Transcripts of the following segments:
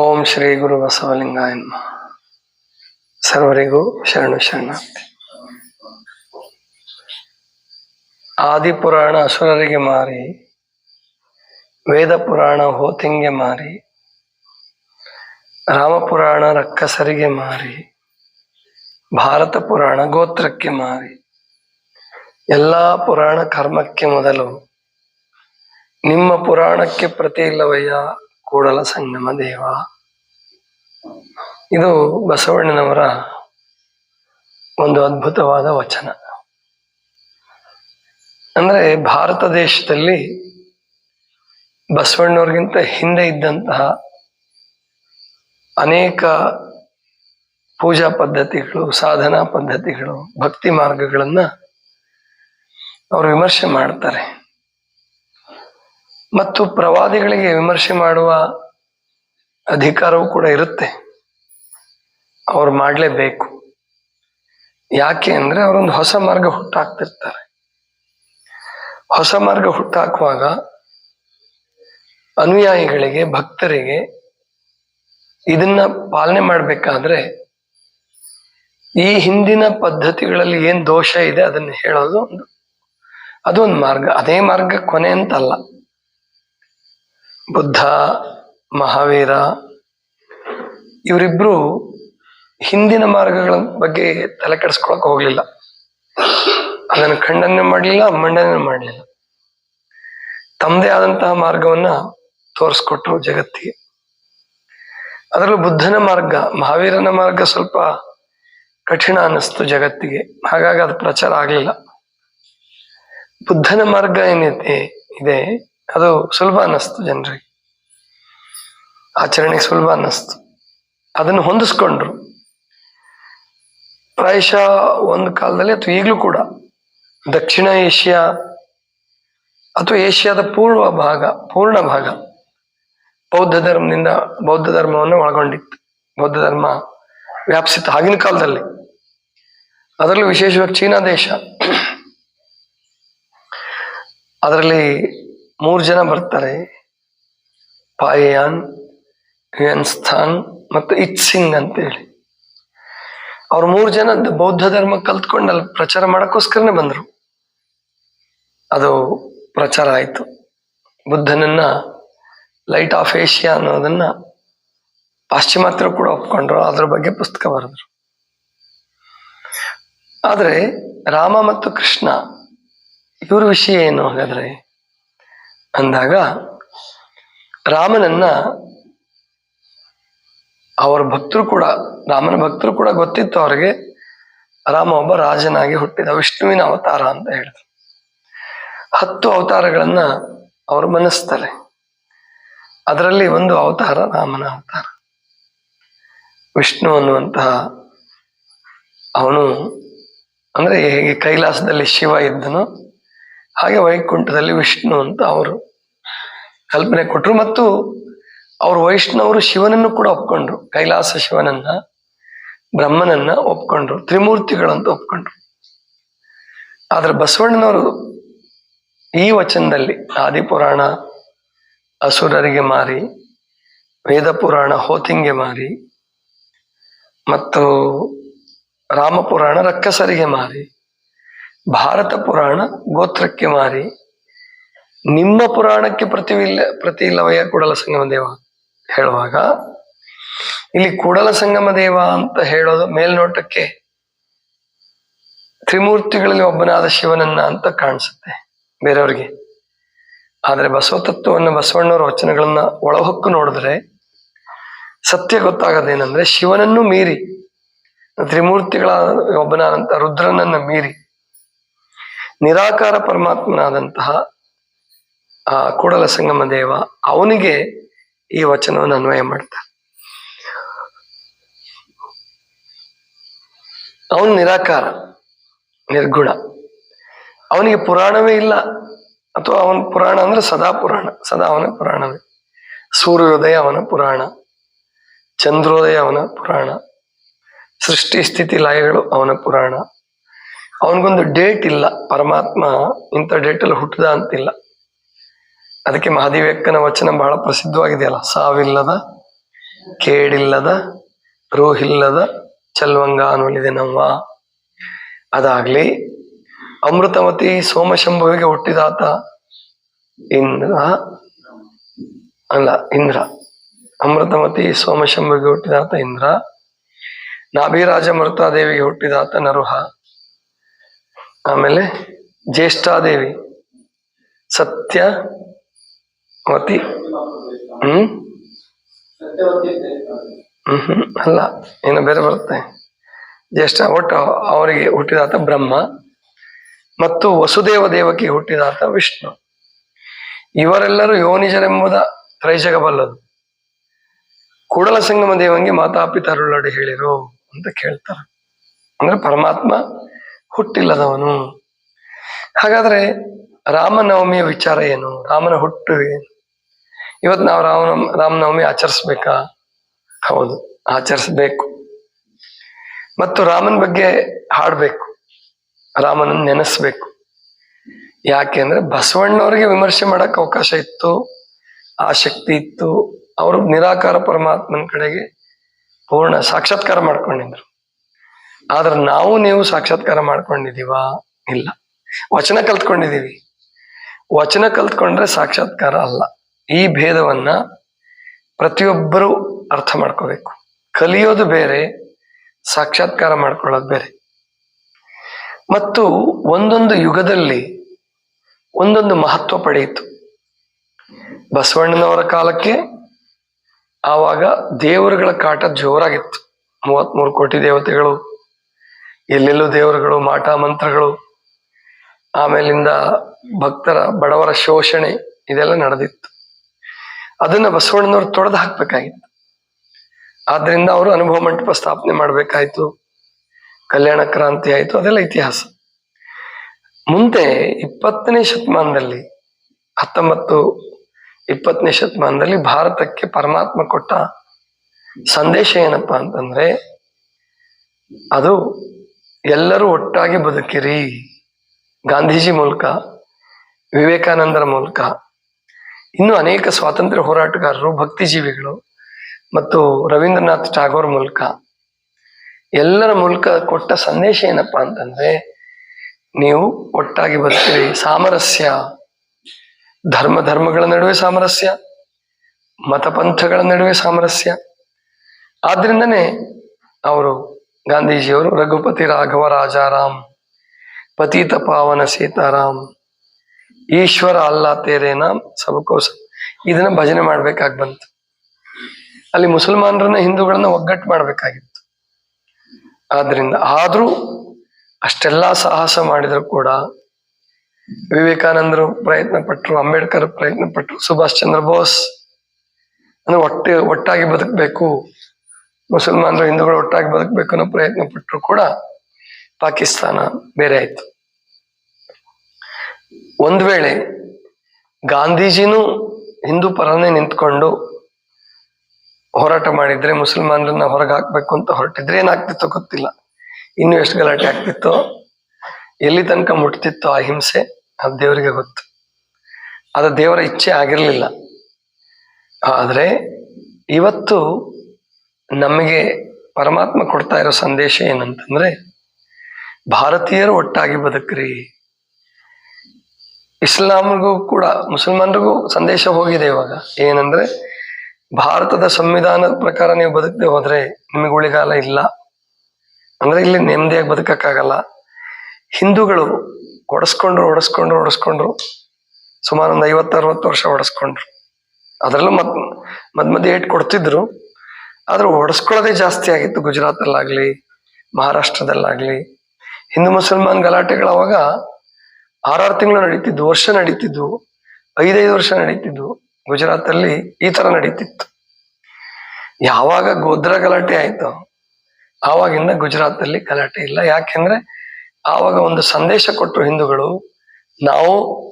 ಓಂ ಶ್ರೀ ಗುರು ಬಸವಲಿಂಗಾಯ ಸರ್ವರಿಗೂ ಶರಣು ಶರಣಾರ್ಥಿ ಆದಿಪುರಾಣ ಅಸುರರಿಗೆ ಮಾರಿ ವೇದ ಪುರಾಣ ಹೋತಿಂಗೆ ಮಾರಿ, ರಾಮಪುರಾಣ ರಕ್ಕಸರಿಗೆ ಮಾರಿ ಭಾರತ ಪುರಾಣ ಗೋತ್ರಕ್ಕೆ ಮಾರಿ, ಎಲ್ಲ ಪುರಾಣ ಕರ್ಮಕ್ಕೆ ಮೊದಲು, ನಿಮ್ಮ ಪುರಾಣಕ್ಕೆ ಪ್ರತಿ ಇಲ್ಲವಯ್ಯ? ಕೂಡಲ ಸಂಗಮ ದೇವ. ಇದು ಬಸವಣ್ಣನವರ ಒಂದು ಅದ್ಭುತವಾದ ವಚನ. ಅಂದ್ರೆ ಭಾರತ ದೇಶದಲ್ಲಿ ಬಸವಣ್ಣವ್ರಿಗಿಂತ ಹಿಂದೆ ಇದ್ದಂತಹ ಅನೇಕ ಪೂಜಾ ಪದ್ಧತಿಗಳು, ಸಾಧನಾ ಪದ್ಧತಿಗಳು, ಭಕ್ತಿ ಮಾರ್ಗಗಳನ್ನ ಅವರು ವಿಮರ್ಶೆ ಮಾಡ್ತಾರೆ. ಮತ್ತು ಪ್ರವಾದಿಗಳಿಗೆ ವಿಮರ್ಶೆ ಮಾಡುವ ಅಧಿಕಾರವೂ ಕೂಡ ಇರುತ್ತೆ. ಅವ್ರು ಮಾಡಲೇಬೇಕು. ಯಾಕೆ ಅಂದ್ರೆ ಅವರೊಂದು ಹೊಸ ಮಾರ್ಗ ಹುಟ್ಟಾಕ್ತಿರ್ತಾರೆ. ಹೊಸ ಮಾರ್ಗ ಹುಟ್ಟಾಕುವಾಗ ಅನುಯಾಯಿಗಳಿಗೆ, ಭಕ್ತರಿಗೆ ಇದನ್ನ ಪಾಲನೆ ಮಾಡಬೇಕಾದ್ರೆ ಈ ಹಿಂದಿನ ಪದ್ಧತಿಗಳಲ್ಲಿ ಏನ್ ದೋಷ ಇದೆ ಅದನ್ನ ಹೇಳೋದು ಒಂದು, ಅದೊಂದು ಮಾರ್ಗ. ಅದೇ ಮಾರ್ಗ ಕೊನೆ ಅಂತಲ್ಲ. ಬುದ್ಧ, ಮಹಾವೀರ, ಇವರಿಬ್ರು ಹಿಂದಿನ ಮಾರ್ಗಗಳ ಬಗ್ಗೆ ತಲೆ ಕೆಡಿಸ್ಕೊಳಕ್ ಹೋಗ್ಲಿಲ್ಲ. ಅದನ್ನು ಖಂಡನೆ ಮಾಡಲಿಲ್ಲ, ಮಂಡನೆ ಮಾಡಲಿಲ್ಲ. ತಮ್ಮದೇ ಆದಂತಹ ಮಾರ್ಗವನ್ನ ತೋರಿಸ್ಕೊಟ್ರು ಜಗತ್ತಿಗೆ. ಅದರಲ್ಲೂ ಬುದ್ಧನ ಮಾರ್ಗ, ಮಹಾವೀರನ ಮಾರ್ಗ ಸ್ವಲ್ಪ ಕಠಿಣ ಅನ್ನಿಸ್ತು ಜಗತ್ತಿಗೆ. ಹಾಗಾಗಿ ಅದು ಪ್ರಚಾರ ಆಗಲಿಲ್ಲ. ಬುದ್ಧನ ಮಾರ್ಗ ಏನೈತೆ ಇದೆ ಅದು ಸುಲಭ ಅನ್ನಿಸ್ತು ಜನರಿಗೆ. ಆಚರಣೆಗೆ ಸುಲಭ ಅನ್ನಿಸ್ತು. ಅದನ್ನು ಹೊಂದಿಸ್ಕೊಂಡ್ರು. ಪ್ರಾಯಶಃ ಒಂದು ಕಾಲದಲ್ಲಿ ಅಥವಾ ಈಗಲೂ ಕೂಡ ದಕ್ಷಿಣ ಏಷ್ಯಾ ಅಥವಾ ಏಷ್ಯಾದ ಪೂರ್ವ ಭಾಗ, ಪೂರ್ಣ ಭಾಗ ಬೌದ್ಧ ಧರ್ಮದಿಂದ ಬೌದ್ಧ ಧರ್ಮವನ್ನು ಒಳಗೊಂಡಿತ್ತು. ಬೌದ್ಧ ಧರ್ಮ ವ್ಯಾಪಿಸಿತ್ತು ಆಗಿನ ಕಾಲದಲ್ಲಿ. ಅದರಲ್ಲೂ ವಿಶೇಷವಾಗಿ ಚೀನಾ ದೇಶ. ಅದರಲ್ಲಿ ಮೂರು ಜನ ಬರ್ತಾರೆ. ಪಾಯಾನ್ ಸ್ಥಾನ್ ಮತ್ತು ಇತ್ಸಿಂಗ್ ಅಂತೇಳಿ. ಅವ್ರು ಮೂರು ಜನ ಬೌದ್ಧ ಧರ್ಮ ಕಲ್ತ್ಕೊಂಡು ಅಲ್ಲಿ ಪ್ರಚಾರ ಮಾಡಕ್ಕೋಸ್ಕರನೇ ಬಂದರು. ಅದು ಪ್ರಚಾರ ಆಯಿತು. ಬುದ್ಧನನ್ನ ಲೈಟ್ ಆಫ್ ಏಷ್ಯಾ ಅನ್ನೋದನ್ನ ಪಾಶ್ಚಿಮಾತ್ಯರು ಕೂಡ ಒಪ್ಕೊಂಡ್ರು. ಅದ್ರ ಬಗ್ಗೆ ಪುಸ್ತಕ ಬರೆದ್ರು. ಆದ್ರೆ ರಾಮ ಮತ್ತು ಕೃಷ್ಣ ಇವ್ರ ವಿಷಯ ಏನು ಹಾಗಾದ್ರೆ? ಅಂದಾಗ ರಾಮನನ್ನ ಅವರ ಭಕ್ತರು ಕೂಡ, ರಾಮನ ಭಕ್ತರು ಕೂಡ ಗೊತ್ತಿತ್ತು ಅವರಿಗೆ, ರಾಮ ಒಬ್ಬ ರಾಜನಾಗಿ ಹುಟ್ಟಿದ ವಿಷ್ಣುವಿನ ಅವತಾರ ಅಂತ ಹೇಳಿದ್ರು. ಹತ್ತು ಅವತಾರಗಳನ್ನ ಅವರು ಮನಸ್ತಾರೆ ಅದರಲ್ಲಿ ಒಂದು ಅವತಾರ ರಾಮನ ಅವತಾರ. ವಿಷ್ಣು ಅನ್ನುವಂತಹ ಅವನು, ಅಂದ್ರೆ ಹೇಗೆ ಕೈಲಾಸದಲ್ಲಿ ಶಿವ ಇದ್ದನು, ಹಾಗೆ ವೈಕುಂಠದಲ್ಲಿ ವಿಷ್ಣು ಅಂತ ಅವರು ಕಲ್ಪನೆ ಕೊಟ್ಟರು ಮತ್ತು ಅವರು ವೈಷ್ಣವರು ಶಿವನನ್ನು ಕೂಡ ಒಪ್ಕೊಂಡ್ರು, ಕೈಲಾಸ ಶಿವನನ್ನ, ಬ್ರಹ್ಮನನ್ನ ಒಪ್ಕೊಂಡ್ರು, ತ್ರಿಮೂರ್ತಿಗಳಂತ ಒಪ್ಕೊಂಡ್ರು. ಆದ್ರೆ ಬಸವಣ್ಣನವರು ಈ ವಚನದಲ್ಲಿ ಆದಿಪುರಾಣ ಅಸುರರಿಗೆ ಮಾರಿ ವೇದ ಪುರಾಣ ಹೋತಿಂಗೆ ಮಾರಿ, ಮತ್ತು ರಾಮಪುರಾಣ ರಕ್ಕಸರಿಗೆ ಮಾರಿ, ಭಾರತ ಪುರಾಣ ಗೋತ್ರಕ್ಕೆ ಮಾರಿ ನಿಮ್ಮ ಪುರಾಣಕ್ಕೆ ಪ್ರತಿವಿಲ್ಲ ಪ್ರತಿ ಇಲ್ಲವಯ್ಯ ಕೂಡಲ ಸಂಗಮ ದೇವ? ಹೇಳುವಾಗ, ಇಲ್ಲಿ ಕೂಡಲ ಸಂಗಮ ದೇವ ಅಂತ ಹೇಳೋದು ಮೇಲ್ನೋಟಕ್ಕೆ ತ್ರಿಮೂರ್ತಿಗಳಲ್ಲಿ ಒಬ್ಬನಾದ ಶಿವನನ್ನ ಅಂತ ಕಾಣಿಸುತ್ತೆ ಬೇರೆಯವ್ರಿಗೆ. ಆದರೆ ಬಸವ ತತ್ವವನ್ನು ಬಸವಣ್ಣವರ ವಚನಗಳನ್ನ ಒಳಹೊಕ್ಕು ನೋಡಿದ್ರೆ ಸತ್ಯ ಗೊತ್ತಾಗೋದೇನೆಂದ್ರೆ ಶಿವನನ್ನು ಮೀರಿ ತ್ರಿಮೂರ್ತಿಗಳ ಒಬ್ಬನಾದಂತಹ ರುದ್ರನನ್ನ ಮೀರಿ, ನಿರಾಕಾರ ಪರಮಾತ್ಮನಾದಂತಹ ಆ, ಕೂಡಲ ಸಂಗಮ ದೇವ ಅವನಿಗೆ ಈ ವಚನವನ್ನು ಅನ್ವಯ ಮಾಡ್ತಾರೆ ಅವನು ನಿರಾಕಾರ, ನಿರ್ಗುಣ. ಅವನಿಗೆ ಪುರಾಣವೇ ಇಲ್ಲ. ಅಥವಾ ಅವನ ಪುರಾಣ ಅಂದ್ರೆ ಸದಾ ಪುರಾಣ, ಸದಾ ಅವನ ಪುರಾಣವೇ. ಸೂರ್ಯೋದಯ ಅವನ ಪುರಾಣ, ಚಂದ್ರೋದಯ ಅವನ ಪುರಾಣ, ಸೃಷ್ಟಿ ಸ್ಥಿತಿ ಲಯಗಳು ಅವನ ಪುರಾಣ. ಅವನಿಗೊಂದು ಡೇಟ್ ಇಲ್ಲ, ಪರಮಾತ್ಮ ಇಂಥ ಡೇಟಲ್ಲಿ ಹುಟ್ಟದ ಅಂತಿಲ್ಲ. ಅದಕ್ಕೆ ಮಹಾದೇವಕ್ಕನ ವಚನ ಬಹಳ ಪ್ರಸಿದ್ಧವಾಗಿದೆಯಲ್ಲ. ಸಾವಿಲ್ಲದ, ಕೇಡಿಲ್ಲದ, ರೋಹಿಲ್ಲದ ಚಲ್ವಂಗ ಅನ್ನೋಲಿದೆ ನಮ್ಮ ಅದಾಗ್ಲಿ ಅಮೃತಮತಿ ಸೋಮಶಂಭುವಿಗೆ ಹುಟ್ಟಿದಾತ ಇಂದ್ರ, ಅಲ್ಲ, ಇಂದ್ರ. ಅಮೃತಮತಿ ಸೋಮಶಂಭುವಿಗೆ ಹುಟ್ಟಿದಾತ ಇಂದ್ರ. ನಾಭಿರಾಜ ಮೃತಾದೇವಿಗೆ ಹುಟ್ಟಿದಾತ ನರುಹ. ಆಮೇಲೆ ಜ್ಯೇಷ್ಠಾದೇವಿ. ಸತ್ಯವತಿ ಹ್ಮ್ ಹ್ಮ್? ಹ್ಮ್, ಅಲ್ಲ ಏನು ಬೇರೆ ಬರುತ್ತೆ. ಜ್ಯೇಷ್ಠ, ಒಟ್ಟು ಅವರಿಗೆ ಹುಟ್ಟಿದಾತ ಬ್ರಹ್ಮ, ಮತ್ತು ವಸುದೇವ ದೇವಕ್ಕೆ ಹುಟ್ಟಿದಾತ ವಿಷ್ಣು. ಇವರೆಲ್ಲರೂ ಯೋನಿಜರೆಂಬುದ ತ್ರೈಜಗ ಬಲ್ಲದು ಕೂಡಲ ಸಂಗಮ ದೇವಂಗೆ ಮಾತಾಪಿತರುಳಡೆ ಹೇಳಿರು ಅಂತ ಕೇಳ್ತಾರೆ. ಅಂದ್ರೆ ಪರಮಾತ್ಮ ಹುಟ್ಟಿಲ್ಲದವನು. ಹಾಗಾದ್ರೆ ರಾಮನವಮಿಯ ವಿಚಾರ ಏನು? ರಾಮನ ಹುಟ್ಟು ಏನು? ಇವತ್ತು ನಾವು ರಾಮನ ರಾಮನವಮಿ ಆಚರಿಸ್ಬೇಕಾ? ಹೌದು, ಆಚರಿಸ್ಬೇಕು. ಮತ್ತು ರಾಮನ ಬಗ್ಗೆ ಹಾಡಬೇಕು, ರಾಮನ ನೆನೆಸ್ಬೇಕು. ಯಾಕೆ ಅಂದ್ರೆ ಬಸವಣ್ಣವ್ರಿಗೆ ವಿಮರ್ಶೆ ಮಾಡಕ್ ಅವಕಾಶ ಇತ್ತು, ಆ ಶಕ್ತಿ ಇತ್ತು. ಅವರು ನಿರಾಕಾರ ಪರಮಾತ್ಮನ ಕಡೆಗೆ ಪೂರ್ಣ ಸಾಕ್ಷಾತ್ಕಾರ ಮಾಡ್ಕೊಂಡಿದ್ರು. ಆದ್ರೆ ನಾವು ನೀವು ಸಾಕ್ಷಾತ್ಕಾರ ಮಾಡ್ಕೊಂಡಿದೀವಾ ಇಲ್ಲ. ವಚನ ಕಲ್ತ್ಕೊಂಡಿದೀವಿ ವಚನ ಕಲ್ತ್ಕೊಂಡ್ರೆ ಸಾಕ್ಷಾತ್ಕಾರ ಅಲ್ಲ. ಈ ಭೇದವನ್ನ ಪ್ರತಿಯೊಬ್ಬರು ಅರ್ಥ ಮಾಡ್ಕೋಬೇಕು. ಕಲಿಯೋದು ಬೇರೆ, ಸಾಕ್ಷಾತ್ಕಾರ ಮಾಡ್ಕೊಳ್ಳೋದು ಬೇರೆ. ಮತ್ತು ಒಂದೊಂದು ಯುಗದಲ್ಲಿ ಒಂದೊಂದು ಮಹತ್ವ ಪಡೆಯಿತು. ಬಸವಣ್ಣನವರ ಕಾಲಕ್ಕೆ ಆವಾಗ ದೇವರುಗಳ ಕಾಟ ಜೋರಾಗಿತ್ತು. ಮೂವತ್ಮೂರು ಕೋಟಿ ದೇವತೆಗಳು, ಎಲ್ಲೆಲ್ಲೂ ದೇವರುಗಳು, ಮಾಟ ಮಂತ್ರಗಳು, ಆಮೇಲಿಂದ ಭಕ್ತರ ಬಡವರ ಶೋಷಣೆ, ಇದೆಲ್ಲ ನಡೆದಿತ್ತು. ಅದನ್ನ ಬಸವಣ್ಣನವರು ತೊಡೆದು ಹಾಕ್ಬೇಕಾಗಿತ್ತು. ಆದ್ರಿಂದ ಅವರು ಅನುಭವ ಮಂಟಪ ಸ್ಥಾಪನೆ ಮಾಡ್ಬೇಕಾಯ್ತು. ಕಲ್ಯಾಣ ಕ್ರಾಂತಿ ಆಯ್ತು, ಅದೆಲ್ಲ ಇತಿಹಾಸ. ಮುಂದೆ ಇಪ್ಪತ್ತನೇ ಶತಮಾನದಲ್ಲಿ, ಹತ್ತೊಂಬತ್ತು ಇಪ್ಪತ್ತನೇ ಶತಮಾನದಲ್ಲಿ ಭಾರತಕ್ಕೆ ಪರಮಾತ್ಮ ಕೊಟ್ಟ ಸಂದೇಶ ಏನಪ್ಪ ಅಂತಂದ್ರೆ, ಅದು ಎಲ್ಲರೂ ಒಟ್ಟಾಗಿ ಬದುಕಿರಿ. ಗಾಂಧೀಜಿ ಮೂಲಕ, ವಿವೇಕಾನಂದರ ಮೂಲಕ ಇನ್ನು ಅನೇಕ ಸ್ವಾತಂತ್ರ್ಯ ಹೋರಾಟಗಾರರು, ಭಕ್ತಿಜೀವಿಗಳು ಮತ್ತು ರವೀಂದ್ರನಾಥ್ ಟಾಗೋರ್ ಮೂಲಕ ಎಲ್ಲರ ಮೂಲಕ ಕೊಟ್ಟ ಸಂದೇಶ ಏನಪ್ಪಾ ಅಂತಂದ್ರೆ, ನೀವು ಒಟ್ಟಾಗಿ ಬರ್ತೀರಿ. ಸಾಮರಸ್ಯ, ಧರ್ಮ, ಧರ್ಮಗಳ ನಡುವೆ ಸಾಮರಸ್ಯ, ಮತಪಂಥಗಳ ನಡುವೆ ಸಾಮರಸ್ಯ. ಆದ್ರಿಂದನೇ ಅವರು ಗಾಂಧೀಜಿಯವರು ರಘುಪತಿ ರಾಘವ ರಾಜಾರಾಮ್, ಪತೀತ ಪಾವನ ಸೀತಾರಾಮ್ ಈಶ್ವರ ಅಲ್ಲ ತೇರೇನ ನಾಮ್ ಸಬಕೋ ಸಬ್ ಇದನ್ನ ಭಜನೆ ಮಾಡ್ಬೇಕಾಗಿ ಬಂತು. ಅಲ್ಲಿ ಮುಸಲ್ಮಾನರನ್ನ ಹಿಂದೂಗಳನ್ನ ಒಗ್ಗಟ್ಟು ಮಾಡ್ಬೇಕಾಗಿತ್ತು. ಆದ್ರಿಂದ ಆದ್ರೂ ಅಷ್ಟೆಲ್ಲಾ ಸಾಹಸ ಮಾಡಿದ್ರು ಕೂಡ ವಿವೇಕಾನಂದರು ಪ್ರಯತ್ನ ಪಟ್ರು, ಅಂಬೇಡ್ಕರ್ ಪ್ರಯತ್ನ ಪಟ್ರು, ಸುಭಾಷ್ ಚಂದ್ರ ಬೋಸ್ ಅಂದ್ರೆ ಒಟ್ಟೆ ಒಟ್ಟಾಗಿ ಬದುಕಬೇಕು, ಮುಸಲ್ಮಾನರು ಹಿಂದೂಗಳು ಒಟ್ಟಾಗಿ ಬದುಕಬೇಕು ಅನ್ನೋ ಪ್ರಯತ್ನ ಪಟ್ಟರು ಕೂಡ ಪಾಕಿಸ್ತಾನ ಬೇರೆ ಆಯ್ತು. ಒಂದ್ ವೇಳೆ ಗಾಂಧೀಜಿನೂ ಹಿಂದೂ ಪರನೇ ನಿಂತ್ಕೊಂಡು ಹೋರಾಟ ಮಾಡಿದ್ರೆ ಮುಸಲ್ಮಾನರನ್ನ ಹೊರಗೆ ಹಾಕ್ಬೇಕು ಅಂತ ಹೊರಟಿದ್ರೆ ಏನಾಗ್ತಿತ್ತೋ ಗೊತ್ತಿಲ್ಲ. ಇನ್ನು ಎಷ್ಟು ಗಲಾಟೆ ಆಗ್ತಿತ್ತೋ, ಎಲ್ಲಿ ತನಕ ಮುಟ್ತಿತ್ತೋ ಆ ಅದು ದೇವರಿಗೆ ಗೊತ್ತು. ಅದು ದೇವರ ಇಚ್ಛೆ ಆಗಿರಲಿಲ್ಲ. ಆದರೆ ಇವತ್ತು ನಮಗೆ ಪರಮಾತ್ಮ ಕೊಡ್ತಾ ಇರೋ ಸಂದೇಶ ಏನಂತಂದ್ರೆ, ಭಾರತೀಯರು ಒಟ್ಟಾಗಿ ಬದುಕ್ರಿ. ಇಸ್ಲಾಂಗೂ ಕೂಡ ಮುಸಲ್ಮಾನರಿಗೂ ಸಂದೇಶ ಹೋಗಿದೆ ಇವಾಗ. ಏನಂದ್ರೆ, ಭಾರತದ ಸಂವಿಧಾನದ ಪ್ರಕಾರ ನೀವು ಬದುಕದೆ ಹೋದ್ರೆ ನಿಮಗೆ ಉಳಿಗಾಲ ಇಲ್ಲ. ಅಂದ್ರೆ ಇಲ್ಲಿ ನೆಮ್ಮದಿಯಾಗಿ ಬದುಕಕ್ಕಾಗಲ್ಲ. ಹಿಂದೂಗಳು ಒಡಸ್ಕೊಂಡ್ರು ಒಡಸ್ಕೊಂಡ್ರು ಒಡಸ್ಕೊಂಡ್ರು. ಸುಮಾರು ಒಂದು ಐವತ್ತು ಅರವತ್ತು ವರ್ಷ ಒಡಸ್ಕೊಂಡ್ರು. ಅದರಲ್ಲೂ ಮತ್, ಮದ್ ಮಧ್ಯೆ ಏಟ್ ಕೊಡ್ತಿದ್ರು. ಆದ್ರೂ ಒಡಿಸ್ಕೊಳ್ಳೋದೇ ಜಾಸ್ತಿ ಆಗಿತ್ತು ಗುಜರಾತಲ್ಲಾಗ್ಲಿ, ಮಹಾರಾಷ್ಟ್ರದಲ್ಲಾಗ್ಲಿ. ಹಿಂದೂ ಮುಸಲ್ಮಾನ್ ಗಲಾಟೆಗಳು ಅವಾಗ ಆರಾರು ತಿಂಗಳು ನಡೀತಿದ್ವು, ವರ್ಷ ನಡೀತಿದ್ವು, ಐದೈದು ವರ್ಷ ನಡೀತಿದ್ವು, ಗುಜರಾತಲ್ಲಿ ಈ ತರ ನಡೀತಿತ್ತು. ಯಾವಾಗ ಗೋದ್ರ ಗಲಾಟೆ ಆಯ್ತು ಆವಾಗಿಂದ ಗುಜರಾತಲ್ಲಿ ಗಲಾಟೆ ಇಲ್ಲ. ಯಾಕೆಂದ್ರೆ, ಆವಾಗ ಒಂದು ಸಂದೇಶ ಕೊಟ್ಟರು ಹಿಂದೂಗಳು, ನಾವು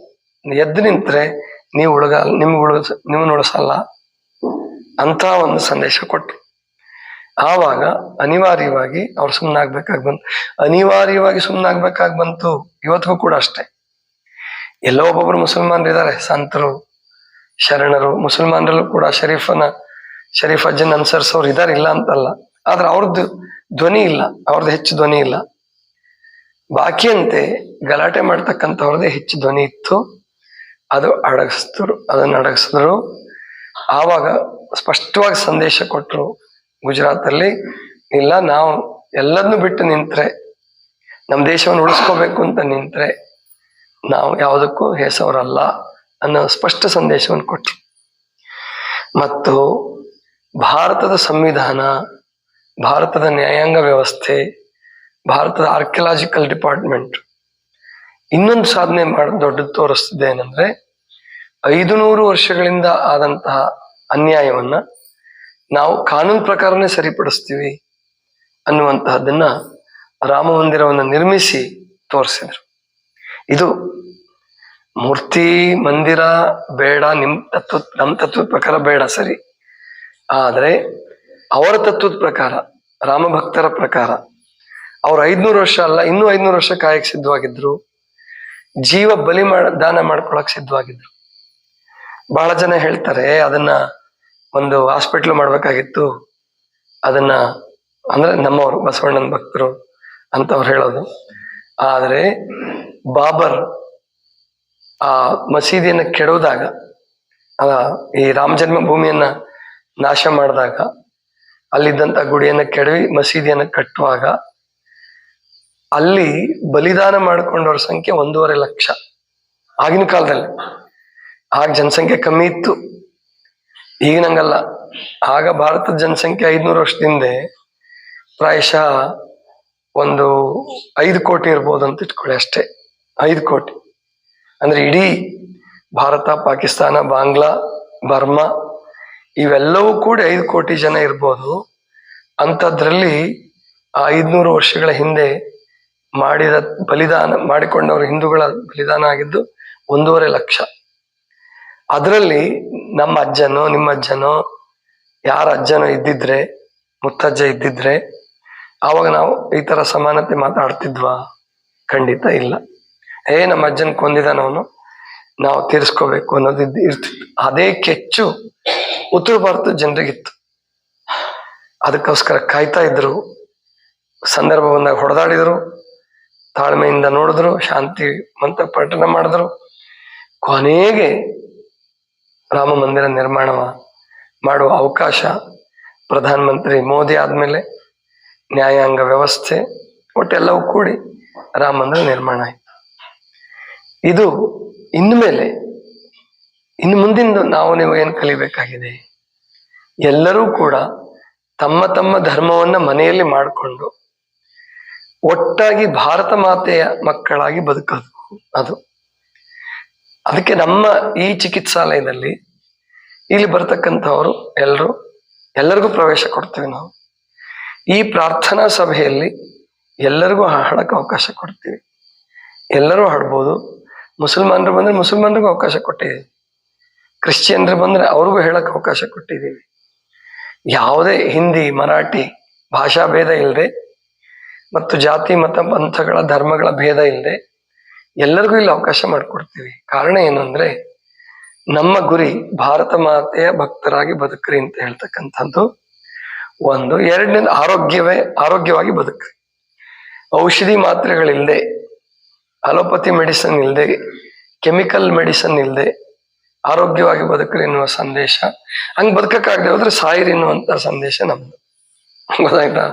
ಎದ್ದು ನಿಂತ್ರೆ ನೀವು ಉಳಗ ನಿಮ್ಗೆ ಉಳಿಸ ನೀವು ಉಳಿಸಲ್ಲ ಅಂತ ಒಂದು ಸಂದೇಶ ಕೊಟ್ಟರು ಆವಾಗ ಅನಿವಾರ್ಯವಾಗಿ ಅವ್ರು ಸುಮ್ಮನಾಗ್ಬೇಕಾಗಿ ಬಂತು. ಅನಿವಾರ್ಯವಾಗಿ ಸುಮ್ಮನಾಗ್ಬೇಕಾಗಿ ಬಂತು, ಇವತ್ತಿಗೂ ಕೂಡ ಅಷ್ಟೇ. ಎಲ್ಲೋ ಒಬ್ಬೊಬ್ರು ಮುಸಲ್ಮಾನರು ಇದ್ದಾರೆ ಸಂತರು, ಶರಣರು, ಮುಸಲ್ಮಾನರಲ್ಲೂ ಕೂಡ ಶರೀಫನ, ಶರೀಫ್ ಅಜ್ಜನ್ ಅನ್ಸರ್ಸೋರು ಇದಾರೆ ಇಲ್ಲ ಅಂತಲ್ಲ. ಆದ್ರೆ ಅವ್ರದ್ದು ಧ್ವನಿ ಇಲ್ಲ ಅವ್ರದ್ದು ಹೆಚ್ಚು ಧ್ವನಿ ಇಲ್ಲ. ಬಾಕಿಯಂತೆ ಗಲಾಟೆ ಮಾಡ್ತಕ್ಕಂಥವ್ರದ್ದೇ ಹೆಚ್ಚು ಧ್ವನಿ ಇತ್ತು. ಅದು ಅಡಗಿಸಿದ್ರು, ಅದನ್ನು ಅಡಗಿಸಿದ್ರು. ಆವಾಗ ಸ್ಪಷ್ಟವಾಗಿ ಸಂದೇಶ ಕೊಟ್ಟರು ಗುಜರಾತಲ್ಲಿ, ಇಲ್ಲ ನಾವು ಎಲ್ಲದನ್ನು ಬಿಟ್ಟು ನಿಂತ್ರೆ ನಮ್ಮ ದೇಶವನ್ನು ಉಳಿಸ್ಕೋಬೇಕು ಅಂತ ನಿಂತ್ರೆ ನಾವು ಯಾವುದಕ್ಕೂ ಹೆಸವರಲ್ಲ ಅನ್ನೋ ಸ್ಪಷ್ಟ ಸಂದೇಶವನ್ನು ಕೊಟ್ಟರು ಮತ್ತು ಭಾರತದ ಸಂವಿಧಾನ, ಭಾರತದ ನ್ಯಾಯಾಂಗ ವ್ಯವಸ್ಥೆ, ಭಾರತದ ಆರ್ಕಿಯಲಾಜಿಕಲ್ ಡಿಪಾರ್ಟ್ಮೆಂಟ್ ಇನ್ನೊಂದು ಸಾಧನೆ ಮಾಡ ದೊಡ್ಡದು ತೋರಿಸ್ತಿದೆ ಏನಂದ್ರೆ ಐದು ನೂರು ವರ್ಷಗಳಿಂದ ಆದಂತಹ ಅನ್ಯಾಯವನ್ನ ನಾವು ಕಾನೂನು ಪ್ರಕಾರನೇ ಸರಿಪಡಿಸ್ತೀವಿ ಅನ್ನುವಂತಹದ್ದನ್ನ ರಾಮ ಮಂದಿರವನ್ನು ನಿರ್ಮಿಸಿ ತೋರಿಸಿದ್ರು. ಇದು ಮೂರ್ತಿ ಮಂದಿರ ಬೇಡ ನಿಮ್ ತತ್ವ, ನಮ್ ತತ್ವದ ಪ್ರಕಾರ ಬೇಡ ಸರಿ. ಆದರೆ ಅವರ ತತ್ವದ ಪ್ರಕಾರ ರಾಮ ಭಕ್ತರ ಪ್ರಕಾರ, ಅವ್ರು ಐದ್ನೂರು ವರ್ಷ ಅಲ್ಲ, ಇನ್ನೂ ಐದ್ನೂರು ವರ್ಷ ಕಾಯಕ್ಕೆ ಸಿದ್ಧವಾಗಿದ್ರು. ಜೀವ ಬಲಿ ಮಾಡ, ದಾನ ಮಾಡ್ಕೊಳಕ್ ಸಿದ್ಧವಾಗಿದ್ರು. ಬಹಳ ಜನ ಹೇಳ್ತಾರೆ, ಅದನ್ನ ಒಂದು ಹಾಸ್ಪಿಟ್ಲ್ ಮಾಡ್ಬೇಕಾಗಿತ್ತು. ಅದನ್ನ ಅಂದ್ರೆ ನಮ್ಮವರು ಬಸವಣ್ಣನ ಭಕ್ತರು ಅಂತವ್ರು ಹೇಳೋದು. ಆದ್ರೆ ಬಾಬರ್ ಆ ಮಸೀದಿಯನ್ನ ಕೆಡೋದಾಗ ಈ ರಾಮ ಜನ್ಮಭೂಮಿಯನ್ನ ನಾಶ ಮಾಡಿದಾಗ, ಅಲ್ಲಿದ್ದಂತ ಗುಡಿಯನ್ನ ಕೆಡವಿ ಮಸೀದಿಯನ್ನ ಕಟ್ಟುವಾಗ, ಅಲ್ಲಿ ಬಲಿದಾನ ಮಾಡಿಕೊಂಡವ್ರ ಸಂಖ್ಯೆ ಒಂದೂವರೆ ಲಕ್ಷ. ಆಗಿನ ಕಾಲದಲ್ಲಿ ಆಗ ಜನಸಂಖ್ಯೆ ಕಮ್ಮಿ ಇತ್ತು. ಈಗಿನಂಗಲ್ಲ ಆಗ ಭಾರತದ ಜನಸಂಖ್ಯೆ ಐದ್ನೂರು ವರ್ಷದ ಹಿಂದೆ ಪ್ರಾಯಶಃ ಒಂದು ಐದು ಕೋಟಿ ಇರ್ಬೋದು ಅಂತ ಇಟ್ಕೊಳ್ಳಿ ಅಷ್ಟೇ. ಐದು ಕೋಟಿ. ಅಂದ್ರೆ ಇಡೀ ಭಾರತ, ಪಾಕಿಸ್ತಾನ, ಬಾಂಗ್ಲಾ, ಬರ್ಮಾ ಇವೆಲ್ಲವೂ ಕೂಡ ಐದು ಕೋಟಿ ಜನ ಇರ್ಬೋದು. ಅಂಥದ್ರಲ್ಲಿ ಆ ಐದ್ನೂರು ವರ್ಷಗಳ ಹಿಂದೆ ಮಾಡಿದ ಬಲಿದಾನ, ಮಾಡಿಕೊಂಡವರು ಹಿಂದೂಗಳ ಬಲಿದಾನ ಆಗಿದ್ದು ಒಂದೂವರೆ ಲಕ್ಷ. ಅದರಲ್ಲಿ ನಮ್ಮ ಅಜ್ಜನೋ, ನಿಮ್ಮ ಅಜ್ಜನೋ, ಯಾರ ಅಜ್ಜನೋ ಇದ್ದಿದ್ರೆ, ಮುತ್ತಜ್ಜ ಇದ್ದಿದ್ರೆ ಆವಾಗ ನಾವು ಈ ಥರ ಸಮಾನತೆ ಮಾತಾಡ್ತಿದ್ವಾ? ಖಂಡಿತ ಇಲ್ಲ. ಏ ನಮ್ಮ ಅಜ್ಜನ್ ಕೊಂದಿದಾನವನು ನಾವು ತೀರಿಸ್ಕೋಬೇಕು ಅನ್ನೋದು ಇರ್ತಿತ್ತು ಅದೇ ಕೆಚ್ಚು ಉತ್ತರ ಭಾರತದ ಜನರಿಗಿತ್ತು. ಅದಕ್ಕೋಸ್ಕರ ಕಾಯ್ತಾ ಇದ್ರು. ಸಂದರ್ಭ ಬಂದಾಗ ಹೊಡೆದಾಡಿದ್ರು. ತಾಳ್ಮೆಯಿಂದ ನೋಡಿದ್ರು. ಶಾಂತಿ ಮಂತ್ರ ಪಠಣ ಮಾಡಿದ್ರು. ಕೊನೆಗೆ ರಾಮ ಮಂದಿರ ನಿರ್ಮಾಣ ಮಾಡುವ ಅವಕಾಶ ಪ್ರಧಾನ ಮಂತ್ರಿ ಮೋದಿ ಆದ್ಮೇಲೆ ನ್ಯಾಯಾಂಗ ವ್ಯವಸ್ಥೆ, ಒಟ್ಟೆಲ್ಲವೂ ಕೂಡಿ ರಾಮ ಮಂದಿರ ನಿರ್ಮಾಣ ಆಯ್ತು. ಇದು ಇನ್ಮೇಲೆ ಇನ್ನು ಮುಂದಿನ ನಾವು ನೀವು ಏನು ಕಲಿಬೇಕಾಗಿದೆ? ಎಲ್ಲರೂ ಕೂಡ ತಮ್ಮ ತಮ್ಮ ಧರ್ಮವನ್ನ ಮನೆಯಲ್ಲಿ ಮಾಡಿಕೊಂಡು ಒಟ್ಟಾಗಿ ಭಾರತ ಮಾತೆಯ ಮಕ್ಕಳಾಗಿ ಬದುಕೋದು ಅದು. ಅದಕ್ಕೆ ನಮ್ಮ ಈ ಚಿಕಿತ್ಸಾಲಯದಲ್ಲಿ ಇಲ್ಲಿ ಬರ್ತಕ್ಕಂಥವರು ಎಲ್ಲರೂ ಎಲ್ಲರಿಗೂ ಪ್ರವೇಶ ಕೊಡ್ತೀವಿ ನಾವು. ಈ ಪ್ರಾರ್ಥನಾ ಸಭೆಯಲ್ಲಿ ಎಲ್ಲರಿಗೂ ಹಾಡಕ್ಕೆ ಅವಕಾಶ ಕೊಡ್ತೀವಿ. ಎಲ್ಲರೂ ಹಾಡ್ಬೋದು. ಮುಸಲ್ಮಾನರು ಬಂದ್ರೆ ಮುಸಲ್ಮಾನರಿಗೂ ಅವಕಾಶ ಕೊಟ್ಟಿದ್ದೀವಿ. ಕ್ರಿಶ್ಚಿಯನ್ರು ಬಂದ್ರೆ ಅವ್ರಿಗೂ ಹೇಳಕ್ ಅವಕಾಶ ಕೊಟ್ಟಿದ್ದೀವಿ. ಯಾವುದೇ ಹಿಂದಿ, ಮರಾಠಿ ಭಾಷಾ ಭೇದ ಇಲ್ಲದೆ ಮತ್ತು ಜಾತಿ, ಮತ, ಪಂಥಗಳ, ಧರ್ಮಗಳ ಭೇದ ಇಲ್ಲದೆ ಎಲ್ಲರಿಗೂ ಇಲ್ಲಿ ಅವಕಾಶ ಮಾಡಿಕೊಡ್ತೀವಿ. ಕಾರಣ ಏನು ಅಂದ್ರೆ ನಮ್ಮ ಗುರಿ ಭಾರತ ಮಾತೆಯ ಭಕ್ತರಾಗಿ ಬದುಕ್ರಿ ಅಂತ ಹೇಳ್ತಕ್ಕಂಥದ್ದು ಒಂದು. ಎರಡನೇದು ಆರೋಗ್ಯವೇ, ಆರೋಗ್ಯವಾಗಿ ಬದುಕ್ರಿ. ಔಷಧಿ ಮಾತ್ರೆಗಳಿಲ್ಲದೆ ಅಲೋಪತಿ ಮೆಡಿಸನ್ ಇಲ್ಲದೆ ಕೆಮಿಕಲ್ ಮೆಡಿಸನ್ ಇಲ್ಲದೆ ಆರೋಗ್ಯವಾಗಿ ಬದುಕ್ರಿ ಎನ್ನುವ ಸಂದೇಶ. ಹಂಗ್ ಬದುಕಕ್ಕಾಗದೆ ಹೋದ್ರೆ ಸಾಯಿರಿ ಎನ್ನುವಂತ ಸಂದೇಶ ನಮ್ದು. ಗೊತ್ತಾಯ್ತಾ?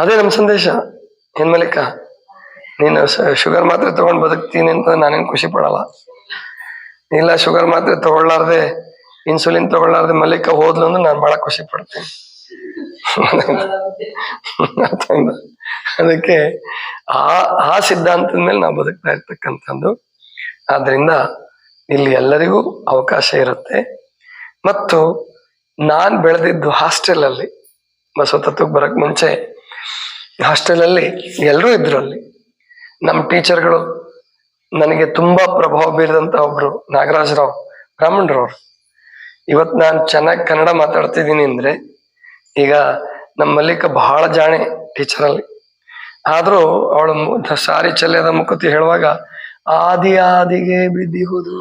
ಅದೇ ನಮ್ಮ ಸಂದೇಶ. ಏನ್ ಮಲಿಕ ನೀನು ಶುಗರ್ ಮಾತ್ರೆ ತಗೊಂಡ್ ಬದುಕ್ತೀನಿ ಅಂತ ನಾನೇನು ಖುಷಿ ಪಡಲ್ಲ. ಇಲ್ಲ, ಶುಗರ್ ಮಾತ್ರೆ ತಗೊಳ್ಳಾರ್ದೆ, ಇನ್ಸುಲಿನ್ ತಗೊಳ್ಲಾರ್ದೆ ಮಲ್ಲಿಕ ಹೋದ್ಲು ಅಂದ್ರೆ ನಾನು ಬಹಳ ಖುಷಿ ಪಡ್ತೀನಿ? ಅದಕ್ಕೆ ಆ ಆ ಸಿದ್ಧಾಂತದ ಮೇಲೆ ನಾವು ಬದುಕ್ತಾ ಇರ್ತಕ್ಕಂಥದ್ದು. ಆದ್ರಿಂದ ಇಲ್ಲಿ ಎಲ್ಲರಿಗೂ ಅವಕಾಶ ಇರುತ್ತೆ. ಮತ್ತು ನಾನು ಬೆಳೆದಿದ್ದು ಹಾಸ್ಟೆಲ್ ಅಲ್ಲಿ ಬಸವ ತತ್ವಕ್ಕೆ ಬರಕ್ ಮುಂಚೆ ಹಾಸ್ಟೆಲ್ ಅಲ್ಲಿ ಎಲ್ಲರೂ ಇದ್ರು ಅಲ್ಲಿ. ನಮ್ಮ ಟೀಚರ್ಗಳು ನನಗೆ ತುಂಬಾ ಪ್ರಭಾವ ಬೀರಿದಂತ ಒಬ್ರು ನಾಗರಾಜರಾವ್ ಬ್ರಾಹ್ಮಣರವ್ರು. ಇವತ್ ನಾನು ಚೆನ್ನಾಗಿ ಕನ್ನಡ ಮಾತಾಡ್ತಿದ್ದೀನಿ ಅಂದ್ರೆ ಈಗ ನಮ್ಮ ಮಲ್ಲಿಕ ಬಹಳ ಜಾಣೆ ಟೀಚರ್ ಅಲ್ಲಿ. ಆದ್ರೂ ಅವಳು ಸಾರಿ ಚಲ್ಯದ ಮುಖತಿ ಹೇಳುವಾಗ, ಆದಿ ಆದಿಗೆ ಬಿದ್ದಿಹುದು.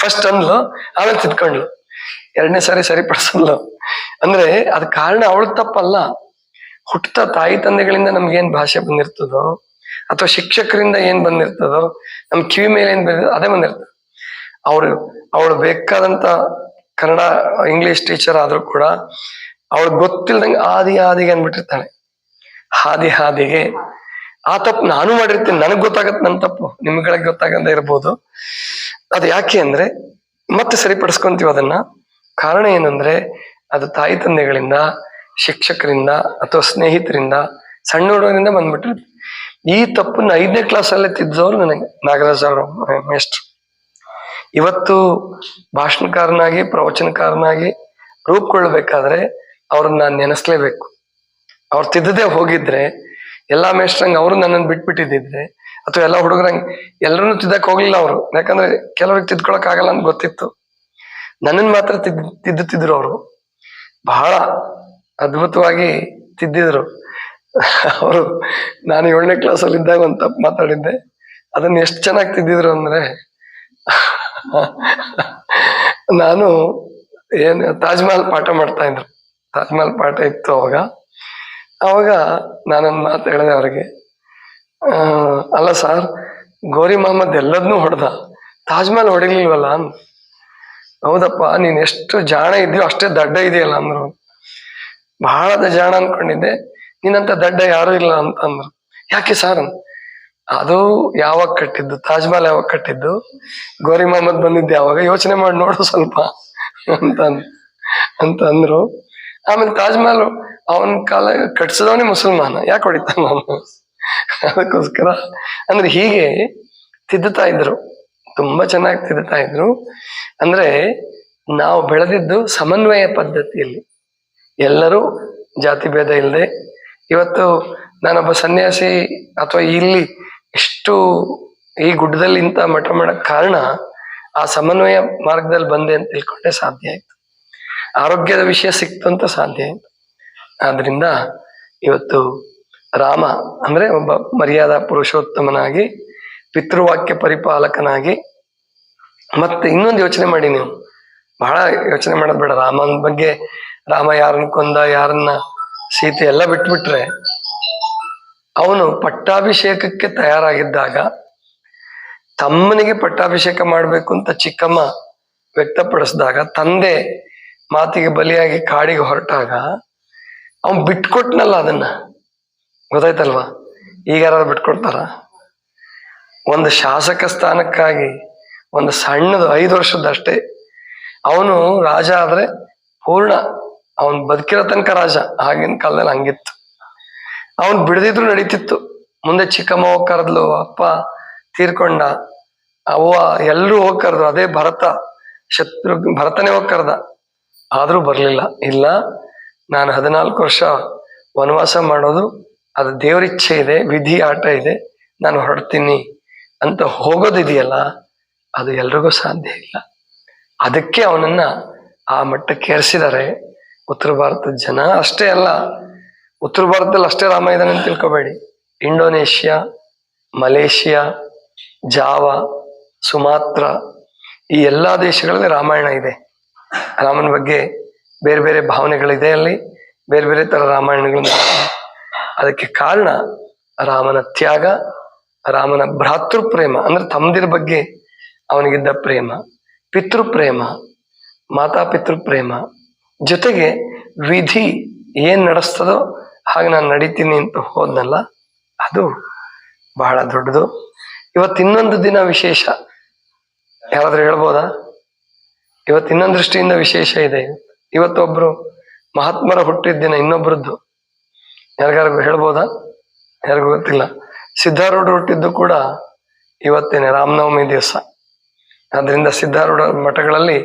ಫಸ್ಟ್ ಅಂದ್ಲು, ಆಮೇಲೆ ತಿದ್ಕೊಂಡ್ಲು ಎರಡನೇ ಸಾರಿ ಸರಿಪಡಿಸಲ್ಲು ಅಂದ್ರೆ ಅದ್ ಕಾರಣ ಅವಳ ತಪ್ಪಲ್ಲ. ಹುಟ್ಟ ತಾಯಿ ತಂದೆಗಳಿಂದ ನಮ್ಗೇನ್ ಭಾಷೆ ಬಂದಿರ್ತದೋ, ಅಥವಾ ಶಿಕ್ಷಕರಿಂದ ಏನ್ ಬಂದಿರ್ತದೋ, ನಮ್ ಕಿವಿ ಮೇಲೆ ಏನ್ ಬಂದಿರ್ತದೋ, ಅದೇ ಬಂದಿರ್ತದೆ. ಅವ್ರು, ಅವಳು ಬೇಕಾದಂತ ಕನ್ನಡ, ಇಂಗ್ಲಿಷ್ ಟೀಚರ್ ಆದ್ರೂ ಕೂಡ ಅವಳು ಗೊತ್ತಿಲ್ದಂಗೆ ಆದಿ ಆದಿಗೆ ಅಂದ್ಬಿಟ್ಟಿರ್ತಾಳೆ. ಹಾದಿ ಹಾದಿಗೆ, ಆ ತಪ್ಪು ನಾನು ಮಾಡಿರ್ತೀನಿ, ನನಗ್ ಗೊತ್ತಾಗತ್ತೆ ನನ್ನ ತಪ್ಪು ನಿಮ್ಗಳಿಗೆ ಗೊತ್ತಾಗದೇ ಇರ್ಬೋದು. ಅದು ಯಾಕೆ ಅಂದ್ರೆ, ಮತ್ತೆ ಸರಿಪಡಿಸ್ಕೊಂತೀವಿ ಅದನ್ನ. ಕಾರಣ ಏನಂದ್ರೆ, ಅದು ತಾಯಿ ತಂದೆಗಳಿಂದ, ಶಿಕ್ಷಕರಿಂದ ಅಥವಾ ಸ್ನೇಹಿತರಿಂದ, ಸಣ್ಣ ಹುಡುಗರಿಂದ ಬಂದ್ಬಿಟ್ಟಿರುತ್ತೆ. ಈ ತಪ್ಪನ್ನ ಐದನೇ ಕ್ಲಾಸಲ್ಲೇ ತಿದ್ದವ್ರು ನನಗೆ, ನಾಗರಾಜ್ ಅವರು, ಮೇಷ್ಟ್ರು. ಇವತ್ತು ಭಾಷಣಕಾರನಾಗಿ, ಪ್ರವಚನಕಾರನಾಗಿ ರೂಪುಗೊಳ್ಬೇಕಾದ್ರೆ ಅವ್ರನ್ನ ನಾನು ನೆನೆಸ್ಲೇಬೇಕು. ಅವ್ರು ತಿದ್ದದೇ ಹೋಗಿದ್ರೆ, ಎಲ್ಲಾ ಮೇಷ್ಟ್ರಂಗ್ ಅವರು ನನ್ನನ್ನು ಬಿಟ್ಬಿಟ್ಟಿದ್ದಿದ್ರೆ, ಅಥವಾ ಎಲ್ಲ ಹುಡುಗರಂಗ್ ಎಲ್ಲರೂ ತಿದ್ದಕ್ಕೆ ಹೋಗ್ಲಿಲ್ಲ ಅವರು. ಯಾಕಂದ್ರೆ ಕೆಲವ್ರಿಗೆ ತಿದ್ಕೊಳಕ್ ಆಗಲ್ಲ ಅಂತ ಗೊತ್ತಿತ್ತು. ನನ್ನನ್ ಮಾತ್ರ ತಿದ್ ತಿದ್ದುತ್ತಿದ್ರು ಅವರು. ಬಹಳ ಅದ್ಭುತವಾಗಿ ತಿದ್ದಿದ್ರು. ಅವರು, ನಾನು ಏಳನೇ ಕ್ಲಾಸಲ್ಲಿ ಇದ್ದಾಗ ಒಂದು ತಪ್ಪು ಮಾತಾಡಿದ್ದೆ. ಅದನ್ನ ಎಷ್ಟು ಚೆನ್ನಾಗಿ ತಿದ್ದಿದ್ರು ಅಂದ್ರೆ, ನಾನು ಏನ್ ತಾಜ್ಮಹಲ್ ಪಾಠ ಮಾಡ್ತಾ ಇದ್ರು. ಮಹಲ್ ಪಾಠ ಇತ್ತು ಅವಾಗ. ಅವಾಗ ನಾನೊಂದು ಮಾತು ಹೇಳಿದೆ ಅವ್ರಿಗೆ. ಅಲ್ಲ ಸರ್, ಗೋರಿ ಮಹಮ್ಮದ್ ಎಲ್ಲದನ್ನೂ ಹೊಡೆದ. ತಾಜ್ ಮಹಲ್ ಹೊಡಿಲಿಲ್ವಲ್ಲ ಅಂದ್. ಹೌದಪ್ಪ, ನೀನ್ ಎಷ್ಟು ಜಾಣ ಇದೆಯೋ ಅಷ್ಟೇ ದಡ್ಡ ಇದೆಯಲ್ಲ ಅಂದ್ರು. ಬಹಳ ಜಾಣ ಅನ್ಕೊಂಡಿದ್ದೆ. ನೀನಂತ ದಡ್ಡ ಯಾರು ಇಲ್ಲ ಅಂತ ಅಂದ್ರು. ಯಾಕೆ ಸರ್ ಅದು? ಯಾವಾಗ ಕಟ್ಟಿದ್ದು? ತಾಜ್ ಮಹಲ್ ಯಾವಾಗ ಕಟ್ಟಿದ್ದು? ಗೋರಿ ಮಹಮ್ಮದ್ ಬಂದಿದ್ದೆ ಯಾವಾಗ? ಯೋಚನೆ ಮಾಡಿ ನೋಡು ಸ್ವಲ್ಪ. ಅಂತ ಅಂತ ಅಂದ್ರು. ಆಮೇಲೆ ತಾಜ್ ಮಹಲ್ ಅವನ ಕಾಲ ಕಟ್ಸದವನೇ ಮುಸಲ್ಮಾನ. ಯಾಕೆ ಹೊಡಿತಾನ ಅದಕ್ಕೋಸ್ಕರ. ಅಂದ್ರೆ ಹೀಗೆ ತಿದ್ದುತ್ತಾ ಇದ್ರು. ತುಂಬಾ ಚೆನ್ನಾಗಿ ತಿದ್ದುತ್ತಾ ಇದ್ರು. ಅಂದ್ರೆ ನಾವು ಬೆಳೆದಿದ್ದು ಸಮನ್ವಯ ಪದ್ಧತಿಯಲ್ಲಿ. ಎಲ್ಲರೂ ಜಾತಿ ಭೇದ ಇಲ್ಲದೆ ಇವತ್ತು ನಾನೊಬ್ಬ ಸನ್ಯಾಸಿ ಅಥವಾ ಇಲ್ಲಿ ಇಷ್ಟು ಈ ಗುಡ್ಡದಲ್ಲಿ ಇಂಥ ಮಠ ಮಾಡಕ್ ಕಾರಣ ಆ ಸಮನ್ವಯ ಮಾರ್ಗದಲ್ಲಿ ಬಂದೆ ಅಂತ ತಿಳ್ಕೊಂಡೆ ಸಾಧ್ಯ ಆಯ್ತು. ಆರೋಗ್ಯದ ವಿಷಯ ಸಿಕ್ತು ಅಂತ ಸಾಧ್ಯ ಆದ್ರಿಂದ ಇವತ್ತು ರಾಮ ಅಂದ್ರೆ ಒಬ್ಬ ಮರ್ಯಾದಾ ಪುರುಷೋತ್ತಮನಾಗಿ, ಪಿತೃವಾಕ್ಯ ಪರಿಪಾಲಕನಾಗಿ, ಮತ್ತೆ ಇನ್ನೊಂದು ಯೋಚನೆ ಮಾಡಿ ನೀವು. ಬಹಳ ಯೋಚನೆ ಮಾಡೋದ್ ಬೇಡ. ರಾಮನ ಬಗ್ಗೆ ರಾಮ ಯಾರನ್ನ ಕೊಂದ, ಯಾರನ್ನ ಸೀತೆ ಎಲ್ಲ ಬಿಟ್ಬಿಟ್ರೆ, ಅವನು ಪಟ್ಟಾಭಿಷೇಕಕ್ಕೆ ತಯಾರಾಗಿದ್ದಾಗ ತಮ್ಮನಿಗೆ ಪಟ್ಟಾಭಿಷೇಕ ಮಾಡ್ಬೇಕು ಅಂತ ಚಿಕ್ಕಮ್ಮ ವ್ಯಕ್ತಪಡಿಸಿದಾಗ, ತಂದೆ ಮಾತಿಗೆ ಬಲಿಯಾಗಿ ಕಾಡಿಗೆ ಹೊರಟಾಗ ಅವನ್ ಬಿಟ್ಕೊಟ್ನಲ್ಲ ಅದನ್ನ. ಗೊತ್ತಾಯ್ತಲ್ವಾ? ಈಗ ಯಾರು ಬಿಟ್ಕೊಡ್ತಾರ? ಒಂದು ಶಾಸಕ ಸ್ಥಾನಕ್ಕಾಗಿ ಒಂದು ಸಣ್ಣದು ಐದು ವರ್ಷದಷ್ಟೇ ಅವನು ರಾಜ ಆದ್ರೆ ಪೂರ್ಣ ಅವನ್ ಬದುಕಿರೋ ತನಕ ರಾಜ. ಆಗಿನ ಕಾಲದಲ್ಲಿ ಹಂಗಿತ್ತು. ಅವನ್ ಬಿಡದಿದ್ರು ನಡೀತಿತ್ತು. ಮುಂದೆ ಚಿಕ್ಕಮ್ಮ ಹೋಗ್ ಅಪ್ಪ ತೀರ್ಕೊಂಡ, ಅವ್ವ ಎಲ್ಲರೂ ಹೋಗ್ ಅದೇ ಭರತ, ಶತ್ರು, ಭರತನೇ ಹೋಗ್ ಕರೆದ ಆದ್ರೂ ಬರಲಿಲ್ಲ. ಇಲ್ಲ, ನಾನು ಹದಿನಾಲ್ಕು ವರ್ಷ ವನವಾಸ ಮಾಡೋದು, ಅದು ದೇವರಿಚ್ಛೆ ಇದೆ, ವಿಧಿ ಆಟ ಇದೆ, ನಾನು ಹೊರಡ್ತೀನಿ ಅಂತ ಹೋಗೋದಿದೆಯಲ್ಲ, ಅದು ಎಲ್ರಿಗೂ ಸಾಧ್ಯ ಇಲ್ಲ. ಅದಕ್ಕೆ ಅವನನ್ನ ಆ ಮಟ್ಟಕ್ಕೆ ಏರಿಸಿದ್ದಾರೆ ಉತ್ತರ ಭಾರತದ ಜನ. ಅಷ್ಟೇ ಅಲ್ಲ, ಉತ್ತರ ಭಾರತದಲ್ಲಿ ಅಷ್ಟೇ ರಾಮ ಇದ್ದಾನೆ ಅಂತ ತಿಳ್ಕೊಬೇಡಿ. ಇಂಡೋನೇಷ್ಯಾ, ಮಲೇಷಿಯಾ, ಜಾವಾ, ಸುಮಾತ್ರ, ಈ ಎಲ್ಲ ದೇಶಗಳಲ್ಲಿ ರಾಮಾಯಣ ಇದೆ. ರಾಮನ ಬಗ್ಗೆ ಬೇರೆ ಬೇರೆ ಭಾವನೆಗಳಿದೆ ಅಲ್ಲಿ, ಬೇರೆ ಬೇರೆ ತರ ರಾಮಾಯಣಗಳು ಅದಕ್ಕೆ ಕಾರಣ ರಾಮನ ತ್ಯಾಗ, ರಾಮನ ಭ್ರಾತೃ ಪ್ರೇಮ ಅಂದ್ರೆ ತಮ್ಮದಿರ ಬಗ್ಗೆ ಅವನಿಗಿದ್ದ ಪ್ರೇಮ ಪಿತೃ ಪ್ರೇಮ ಮಾತಾ ಪಿತೃ ಪ್ರೇಮ ಜೊತೆಗೆ ವಿಧಿ ಏನ್ ನಡೆಸ್ತದೋ ಹಾಗೆ ನಾನು ನಡೀತೀನಿ ಅಂತ ಹೋದ್ನಲ್ಲ, ಅದು ಬಹಳ ದೊಡ್ಡದು. ಇವತ್ತಿನ್ನೊಂದು ದಿನ ವಿಶೇಷ. ಯಾರಾದ್ರೂ ಹೇಳ್ಬೋದಾ? ಇವತ್ತು ಇನ್ನೊಂದು ದೃಷ್ಟಿಯಿಂದ ವಿಶೇಷ ಇದೆ. ಇವತ್ತೊಬ್ರು ಮಹಾತ್ಮರ ಹುಟ್ಟಿದ ದಿನ ಇನ್ನೊಬ್ರದ್ದು. ಯಾರಿಗಾರಿಗೂ ಹೇಳ್ಬೋದಾ? ಯಾರಿಗೂ ಗೊತ್ತಿಲ್ಲ. ಸಿದ್ಧಾರೂಢ ಹುಟ್ಟಿದ್ದು ಕೂಡ ಇವತ್ತೇನೆ ರಾಮನವಮಿ ದಿವಸ. ಆದ್ರಿಂದ ಸಿದ್ಧಾರೂಢ ಮಠಗಳಲ್ಲಿ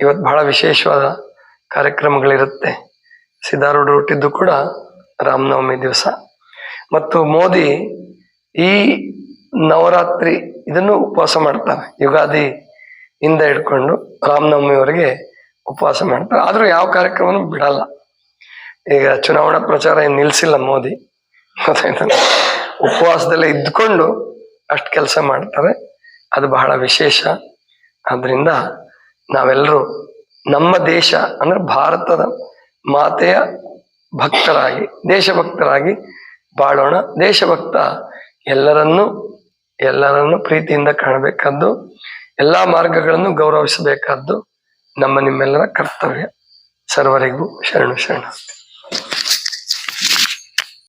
ಇವತ್ತು ಬಹಳ ವಿಶೇಷವಾದ ಕಾರ್ಯಕ್ರಮಗಳಿರುತ್ತೆ. ಸಿದ್ಧಾರೂಢ ಹುಟ್ಟಿದ್ದು ಕೂಡ ರಾಮನವಮಿ ದಿವಸ. ಮತ್ತು ಮೋದಿ ಈ ನವರಾತ್ರಿ ಇದನ್ನು ಉಪವಾಸ ಮಾಡ್ತಾರೆ. ಯುಗಾದಿ ಇಂದ ಹಿಡ್ಕೊಂಡು ರಾಮನವಮಿವರೆಗೆ ಉಪವಾಸ ಮಾಡ್ತಾರೆ. ಆದರೂ ಯಾವ ಕಾರ್ಯಕ್ರಮನೂ ಬಿಡಲ್ಲ. ಈಗ ಚುನಾವಣಾ ಪ್ರಚಾರ ಏನು ನಿಲ್ಸಿಲ್ಲ ಮೋದಿ. ಉಪವಾಸದಲ್ಲೇ ಇದ್ಕೊಂಡು ಅಷ್ಟು ಕೆಲಸ ಮಾಡ್ತಾರೆ. ಅದು ಬಹಳ ವಿಶೇಷ. ಆದ್ರಿಂದ ನಾವೆಲ್ಲರೂ ನಮ್ಮ ದೇಶ ಅಂದ್ರೆ ಭಾರತದ ಮಾತೆಯ ಭಕ್ತರಾಗಿ, ದೇಶಭಕ್ತರಾಗಿ ಬಾಳೋಣ. ದೇಶಭಕ್ತ ಎಲ್ಲರನ್ನೂ ಎಲ್ಲರನ್ನು ಪ್ರೀತಿಯಿಂದ ಕಾಣಬೇಕಾದ್ದು ಎಲ್ಲಾ ಮಾರ್ಗಗಳನ್ನು ಗೌರವಿಸಬೇಕಾದ್ದು ನಮ್ಮ ನಿಮ್ಮೆಲ್ಲರ ಕರ್ತವ್ಯ. ಸರ್ವರಿಗೂ ಶರಣು ಶರಣ